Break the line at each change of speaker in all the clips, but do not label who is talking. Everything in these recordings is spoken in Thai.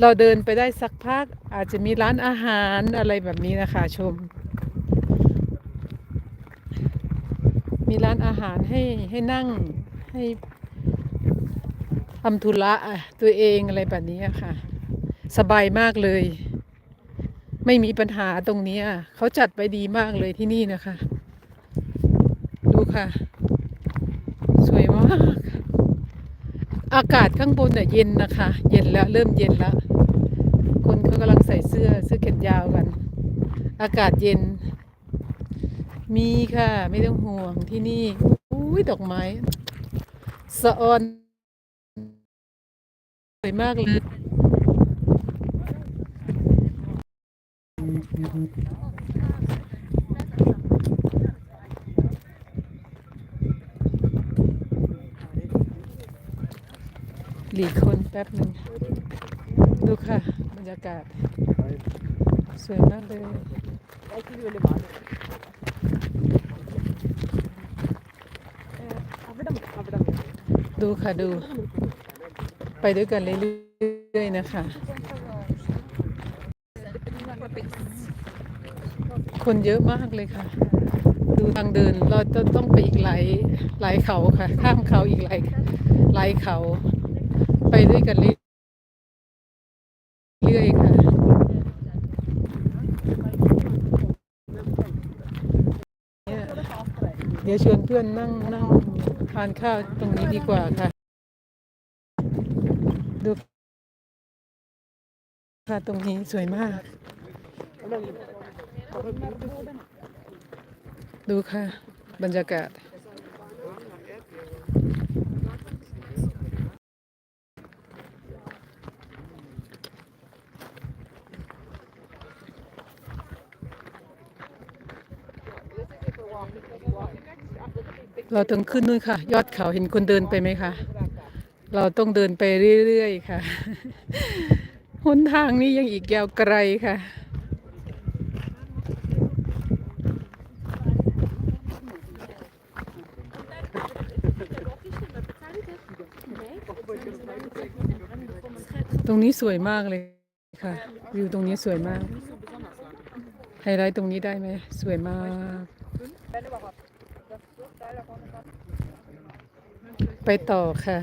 เราเดินไปได้สักพักอาจจะมีร้านอาหารอะไรแบบนี้นะคะชม มีร้านอาหารให้ให้นั่งให้ทำธุระอะตัวเองอะไรแบบนี้ค่ะ สบายมากเลย ไม่มีปัญหาตรงนี้เขาจัดไปดีมากเลยที่นี่นะคะ ดูค่ะ สวยมาก อากาศข้างบนเนี่ยเย็นนะคะ เย็นแล้วเริ่มเย็นแล้ว คนเขากำลังใส่เสื้อเสื้อแขนยาวกัน อากาศเย็น มีค่ะ ไม่ต้องห่วงที่นี่อุ้ยดอกไม้สะออนสวยมากเลย หลีกคนแป๊บหนึ่งดูค่ะ บรรยากาศ สวยมากเลยดูค่ะดู ไปด้วยกันเรื่อยๆนะคะ คนเยอะมากเลยค่ะ ดูทางเดินเราจะต้องไปอีกหลายหลายเขาค่ะ ข้ามเขาอีกหลายหลายเขา ไปด้วยกันเรื่อยๆค่ะ เดี๋ยวชวนเพื่อนนั่งนั่งทานข้าวตรงนี้ดีกว่าค่ะ ดูค่ะตรงนี้สวยมาก ดูค่ะ บรรยากาศ เราต้องขึ้นนู่นค่ะ ยอดเขาเห็นคนเดินไปไหมคะเราต้องเดินไปเรื่อยๆค่ะหนทางนี้ยังอีกยาวไกลค่ะ ตรงนี้สวยมากเลยค่ะ วิวตรงนี้สวยมาก ไฮไลท์ตรงนี้ได้ไหม สวยมาก ไปต่อค่ะ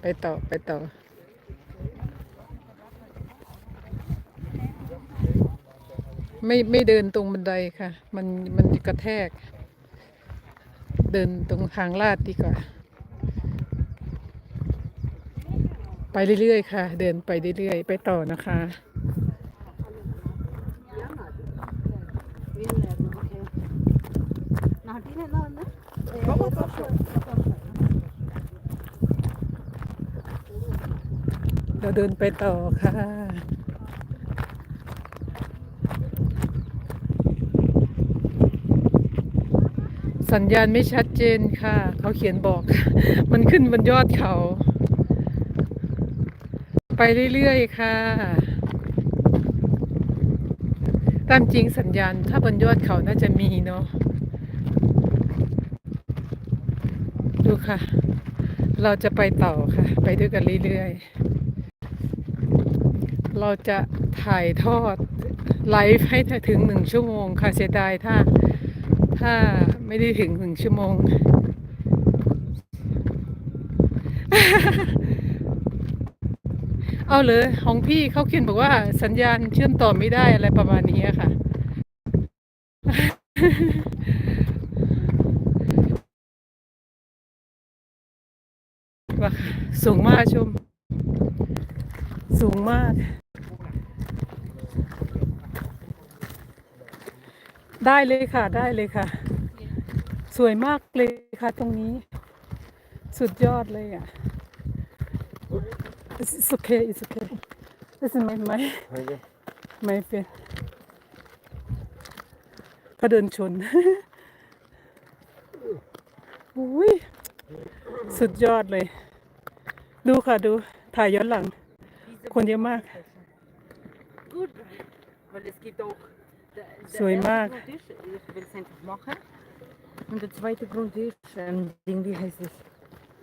ไปต่อไปต่อ ไม่ไม่เดินตรงบันไดค่ะ มันมันกระแทก เดินตรงทางลาดดีกว่า ไปเรื่อยๆค่ะ เดินไปเรื่อยๆ ไปต่อนะคะ เราเดินไปต่อค่ะ สัญญาณไม่ชัดเจนค่ะ เขาเขียนบอก มันขึ้นบนยอดเขา ไปเรื่อยๆค่ะ ตามจริงสัญญาณถ้าบนยอดเขาน่าจะมีเนาะ ค่ะ เราจะไปต่อค่ะ ไปด้วยกันเรื่อยๆ เราจะถ่ายทอดไลฟ์ให้ถึงหนึ่งชั่วโมงค่ะเสียดายถ้า ถ้าไม่ได้ถึงหนึ่งชั่วโมง เอาเลยของพี่เขาเขียนบอกว่าสัญญาณเชื่อมต่อไม่ได้อะไรประมาณนี้ค่ะ ว่าสูงมากชม สูงมาก ได้เลยค่ะได้เลยค่ะ สวยมากเลยค่ะตรงนี้ สุดยอดเลยอะ It's okay it's okay This is my my my friend เขาเดินชนอุ้ย สุดยอดเลย ดูค่ะดู ถ่ายย้อนหลัง คนเยอะมาก
Gut, weil es gibt auch. Der, der
Soll ich
erste
mal-
Grund ist, ich will es einfach machen. Und der zweite Grund ist, ähm, Ding, wie heißt es?